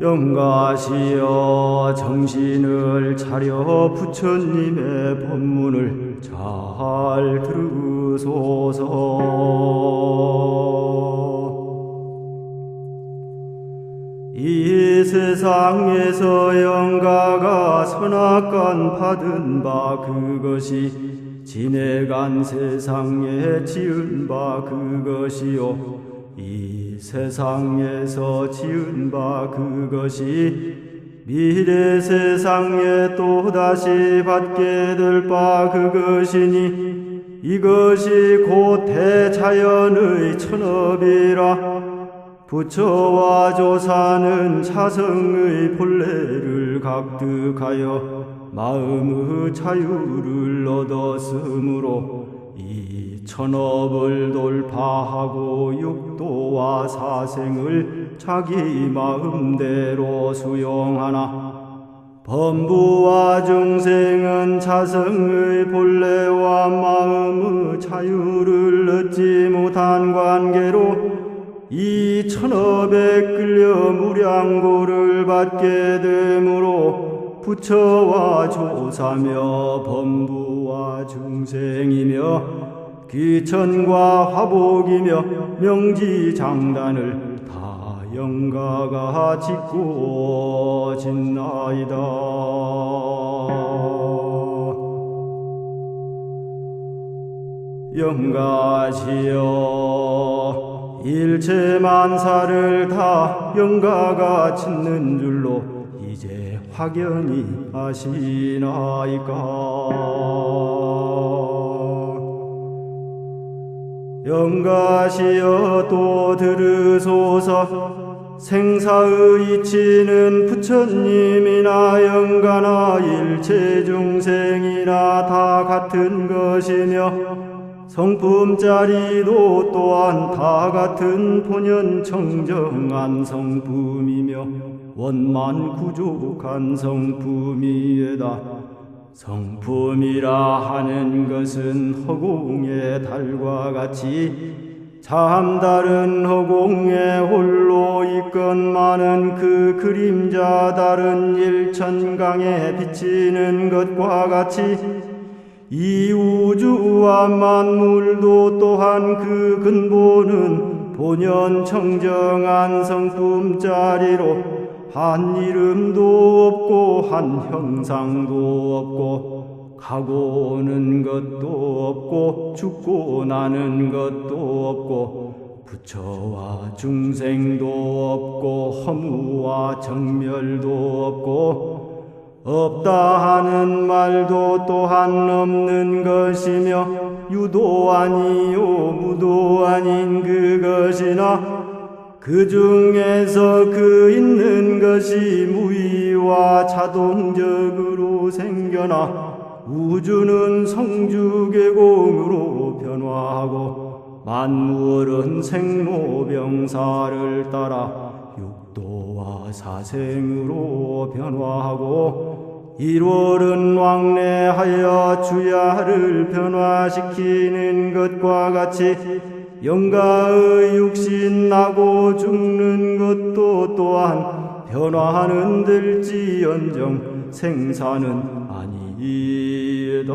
영가시여 정신을 차려 부처님의 법문을 잘 들으소서. 이 세상에서 영가가 선악간 받은 바 그것이 지내간 세상에 지은 바 그것이요. 이 세상에서 지은 바 그것이 미래 세상에 또다시 받게 될 바 그것이니 이것이 곧 대자연의 천업이라. 부처와 조사는 자성의 본래를 각득하여 마음의 자유를 얻었으므로 이 천업을 돌파하고 육도와 사생을 자기 마음대로 수용하나 범부와 중생은 자성의 본래와 마음의 자유를 얻지 못한 관계로 이 천업에 끌려 무량고를 받게 되므로 부처와 조사며 범부와 중생이며 귀천과 화복이며 명지장단을 다 영가가 짓고 짓나이다. 영가시여 일체 만사를 다 영가가 짓는 줄로 이제 확연히 아시나이까? 영가시여 또 들으소서. 생사의 이치는 부처님이나 영가나 일체 중생이나 다 같은 것이며 성품짜리도 또한 다 같은 본연 청정한 성품이며 원만 구족한 성품이에다. 성품이라 하는 것은 허공의 달과 같이 참 다른 허공에 홀로 있건만은 그 그림자 다른 일천강에 비치는 것과 같이 이 우주와 만물도 또한 그 근본은 본연 청정한 성품짜리로 한 이름도 없고 한 형상도 없고 가고 오는 것도 없고 죽고 나는 것도 없고 부처와 중생도 없고 허무와 정멸도 없고 없다 하는 말도 또한 없는 것이며 유도 아니요 무도 아닌 그것이나 그 중에서 그 있는 것이 무의와 자동적으로 생겨나 우주는 성주계공으로 변화하고 만물은 생로병사를 따라 육 도와 사생으로 변화하고 일월은 왕래하여 주야를 변화시키는 것과 같이 영가의 육신 나고 죽는 것도 또한 변화하는 들지언정 생사는 아니이다.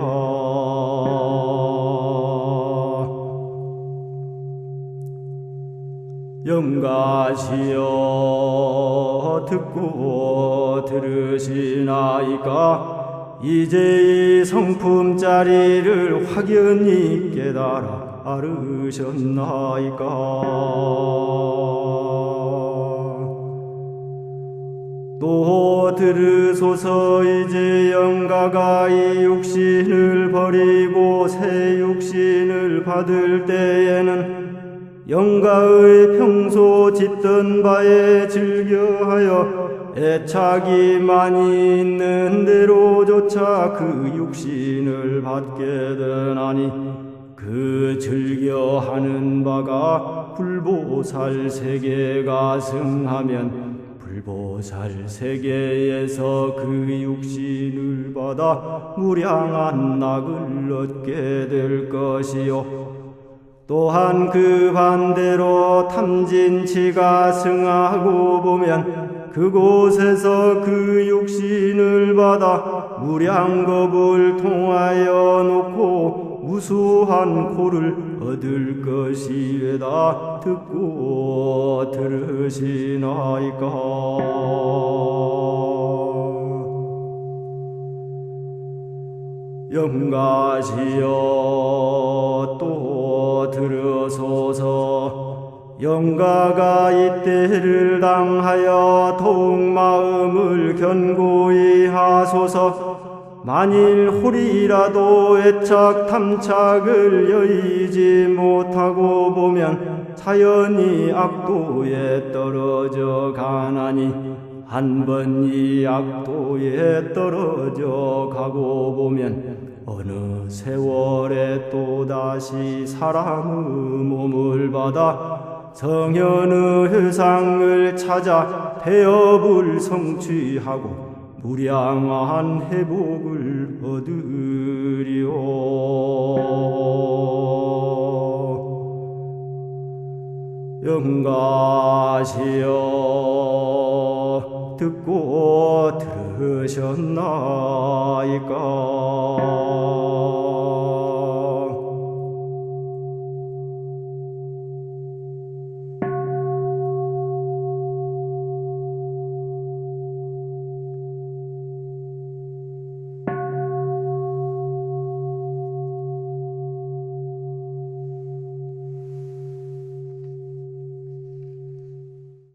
영가시여 듣고 들으시나이까? 이제 이 성품짜리를 확연히 깨달아 아르셨나이까? 또 들으소서 이제 영가가 이 육신을 버리고 새 육신을 받을 때에는 영가의 평소 짓던 바에 즐겨하여 애착이 많이 있는 대로조차 그 육신을 받게 되나니 그 즐겨하는 바가 불보살 세계가 승하면 불보살 세계에서 그 육신을 받아 무량한 낙을 얻게 될 것이요 또한 그 반대로 탐진치가 승하고 보면 그곳에서 그 육신을 받아 무량겁을 통하여 놓고 무수한 코를 얻을 것이외다 듣고 들으시나이까. 영가시여 또 들으소서. 영가가 이때를 당하여 더욱 마음을 견고히 하소서. 만일 홀이라도 애착 탐착을 여의지 못하고 보면 자연히 악도에 떨어져 가나니 한 번 이 악도에 떨어져 가고 보면 어느 세월에 또다시 사람의 몸을 받아 성현의 회상을 찾아 배업을 성취하고 무량한 회복을 얻으리오. 영가시여 듣고 들으셨나이까